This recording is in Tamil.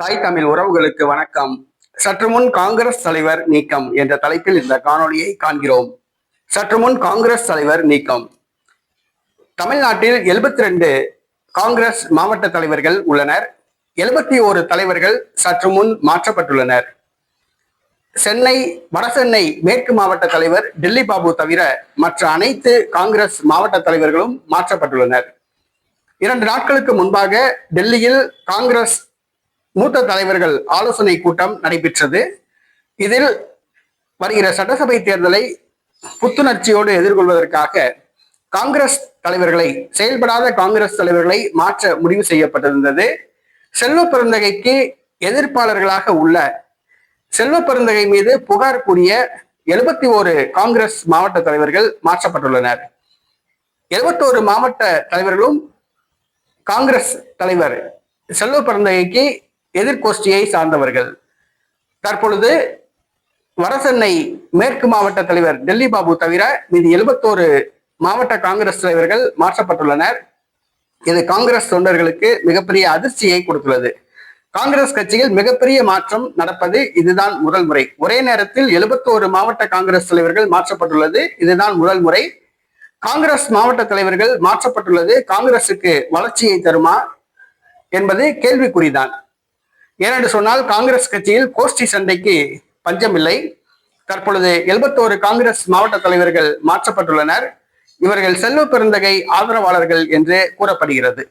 தாய் தமிழ் உறவுகளுக்கு வணக்கம். சற்று முன் காங்கிரஸ் தலைவர் நீக்கம் என்ற தலைப்பில் இந்த காணொலியை காண்கிறோம். சற்று முன் காங்கிரஸ் தலைவர் நீக்கம். தமிழ்நாட்டில் எழுபத்தி ரெண்டு காங்கிரஸ் மாவட்ட தலைவர்கள் உள்ளனர். எழுபத்தி ஓரு தலைவர்கள் சற்று முன் மாற்றப்பட்டுள்ளனர். சென்னை வடசென்னை மேற்கு மாவட்ட தலைவர் டெல்லி பாபு தவிர மற்ற அனைத்து காங்கிரஸ் மாவட்ட தலைவர்களும் மாற்றப்பட்டுள்ளனர். இரண்டு நாட்களுக்கு முன்பாக டெல்லியில் காங்கிரஸ் மூத்த தலைவர்கள் ஆலோசனை கூட்டம் நடைபெற்றது. இதில் வருகிற சட்டசபை தேர்தலை புத்துணர்ச்சியோடு எதிர்கொள்வதற்காக காங்கிரஸ் தலைவர்களை செயல்படாத காங்கிரஸ் தலைவர்களை மாற்ற முடிவு செய்யப்பட்டிருந்தது. செல்வ பெருந்தகைக்கு எதிர்ப்பாளர்களாக உள்ள செல்வ பெருந்தகை மீது புகார் கூடிய எழுபத்தி ஓரு காங்கிரஸ் மாவட்ட தலைவர்கள் மாற்றப்பட்டுள்ளனர். எழுபத்தோரு மாவட்ட தலைவர்களும் காங்கிரஸ் தலைவர் செல்வ பெருந்தகைக்கு எதிர்கோஷ்டியை சார்ந்தவர்கள். தற்பொழுது வரசென்னை மேற்கு மாவட்ட தலைவர் டெல்லி பாபு தவிர மீது எழுபத்தோரு மாவட்ட காங்கிரஸ் தலைவர்கள் மாற்றப்பட்டுள்ளனர். இது காங்கிரஸ் தொண்டர்களுக்கு மிகப்பெரிய அதிர்ச்சியை கொடுத்துள்ளது. காங்கிரஸ் கட்சியில் மிகப்பெரிய மாற்றம் நடப்பது இதுதான் முதல் முறை. ஒரே நேரத்தில் எழுபத்தோரு மாவட்ட காங்கிரஸ் தலைவர்கள் மாற்றப்பட்டுள்ளது இதுதான் முதல் முறை. காங்கிரஸ் மாவட்ட தலைவர்கள் மாற்றப்பட்டுள்ளது காங்கிரசுக்கு வளர்ச்சியை தருமா என்பது கேள்விக்குறிதான். ஏனென்று சொன்னால் காங்கிரஸ் கட்சியில் கோஷ்டி சண்டைக்கு பஞ்சமில்லை. தற்பொழுது எழுபத்தோரு காங்கிரஸ் மாவட்ட தலைவர்கள் மாற்றப்பட்டுள்ளனர். இவர்கள் செல்வ பெருந்தகை ஆதரவாளர்கள் என்று கூறப்படுகிறது.